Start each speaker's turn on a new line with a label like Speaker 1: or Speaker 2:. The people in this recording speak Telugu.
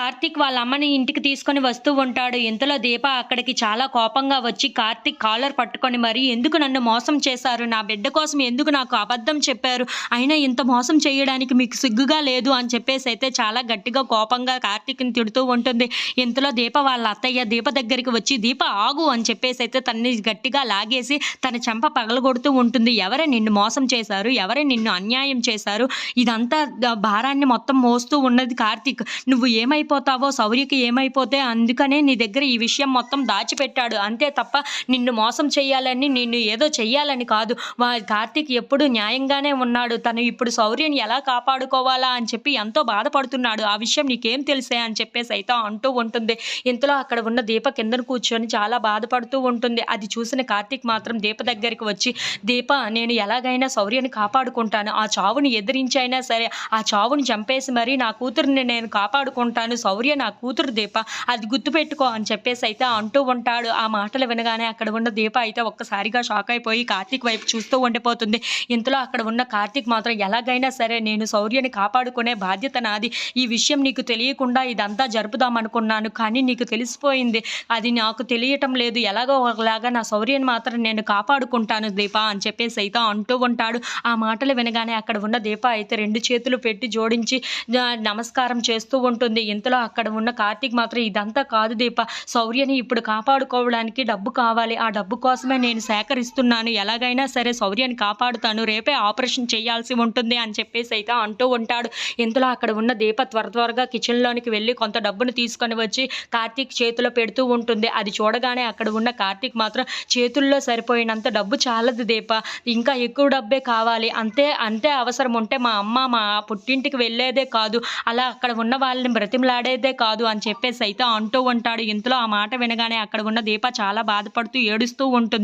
Speaker 1: కార్తీక్ వాళ్ళ అమ్మని ఇంటికి తీసుకొని వస్తూ ఉంటాడు. ఇంతలో దీప అక్కడికి చాలా కోపంగా వచ్చి కార్తీక్ కాలర్ పట్టుకొని మరి ఎందుకు నన్ను మోసం చేశారు? నా బిడ్డ కోసం ఎందుకు నాకు అబద్ధం చెప్పారు? అయినా ఇంత మోసం చేయడానికి మీకు సిగ్గుగా లేదు? అని చెప్పేసి అయితే చాలా గట్టిగా కోపంగా కార్తీక్ని తిడుతూ ఉంటుంది. ఇంతలో దీప వాళ్ళ అత్తయ్య దీప దగ్గరికి వచ్చి దీప ఆగు అని చెప్పేసి అయితే తన్ని గట్టిగా లాగేసి తన చెంప పగలగొడుతూ ఉంటుంది. ఎవరే నిన్ను మోసం చేశారు? ఎవరే నిన్ను అన్యాయం చేశారు? ఇదంతా భారాన్ని మొత్తం మోస్తూ ఉన్నది కార్తీక్. నువ్వు ఏమైపోతావో శౌర్యకి ఏమైపోతే అందుకనే నీ దగ్గర ఈ విషయం మొత్తం దాచిపెట్టాడు. అంతే తప్ప నిన్ను మోసం చేయాలని నిన్ను ఏదో చెయ్యాలని కాదు. వా కార్తీక్ ఎప్పుడు న్యాయంగానే ఉన్నాడు. తను ఇప్పుడు శౌర్యని ఎలా కాపాడుకోవాలా అని చెప్పి ఎంతో బాధపడుతున్నాడు. ఆ విషయం నీకేం తెలిసే అని చెప్పేసి అయితే అంటూ ఉంటుంది. ఇంతలో అక్కడ ఉన్న దీప కిందను కూర్చొని చాలా బాధపడుతూ ఉంటుంది. అది చూసిన కార్తీక్ మాత్రం దీప దగ్గరికి వచ్చి దీప నేను ఎలాగైనా శౌర్యని కాపాడుకుంటాను. ఆ చావుని ఎదిరించైనా సరే ఆ చావుని చంపేసి మరి నా కూతురిని నేను కాపాడుకుంటాను. శౌర్య నా కూతురు దీప అది గుర్తుపెట్టుకో అని చెప్పేసి అయితే అంటూ ఉంటాడు. ఆ మాటలు వినగానే అక్కడ ఉన్న దీప అయితే ఒక్కసారిగా షాక్ అయిపోయి కార్తీక్ వైపు చూస్తూ ఉండిపోతుంది. ఇంతలో అక్కడ ఉన్న కార్తీక్ మాత్రం ఎలాగైనా సరే నేను శౌర్యని కాపాడుకునే బాధ్యత నాది. ఈ విషయం నీకు తెలియకుండా ఇదంతా జరుపుదాం అనుకున్నాను. కానీ నీకు తెలిసిపోయింది. అది నాకు తెలియటం లేదు. ఎలాగో ఒకలాగా నా శౌర్యని మాత్రం నేను కాపాడుకుంటాను దీప అని చెప్పేసి అయితే అంటూ ఉంటాడు. ఆ మాటలు వినగానే అక్కడ ఉన్న దీప అయితే రెండు చేతులు పెట్టి జోడించి నమస్కారం చేస్తూ ఉంటుంది. ఇంత పరిస్థితిలో అక్కడ ఉన్న కార్తీక్ మాత్రం ఇదంతా కాదు దీప. శౌర్యని ఇప్పుడు కాపాడుకోవడానికి డబ్బు కావాలి. ఆ డబ్బు కోసమే నేను సేకరిస్తున్నాను. ఎలాగైనా సరే శౌర్యని కాపాడుతాను. రేపే ఆపరేషన్ చేయాల్సి ఉంటుంది అని చెప్పేసి అయితే అంటూ ఉంటాడు. ఇంతలో అక్కడ ఉన్న దీప త్వర త్వరగా కిచెన్లోనికి వెళ్ళి కొంత డబ్బును తీసుకొని వచ్చి కార్తీక్ చేతిలో పెడుతూ ఉంటుంది. అది చూడగానే అక్కడ ఉన్న కార్తీక్ మాత్రం చేతుల్లో సరిపోయినంత డబ్బు చాలదు దీప. ఇంకా ఎక్కువ డబ్బే కావాలి. అంతే అంతే అవసరం ఉంటే మా అమ్మ మా పుట్టింటికి వెళ్ళేదే కాదు. అలా అక్కడ ఉన్న వాళ్ళని మాట్లాడేదే కాదు అని చెప్పేసి అయితే అంటూ ఉంటాడు. ఇంతలో ఆ మాట వినగానే అక్కడ ఉన్న దీప చాలా బాధపడుతూ ఏడుస్తూ ఉంటుంది.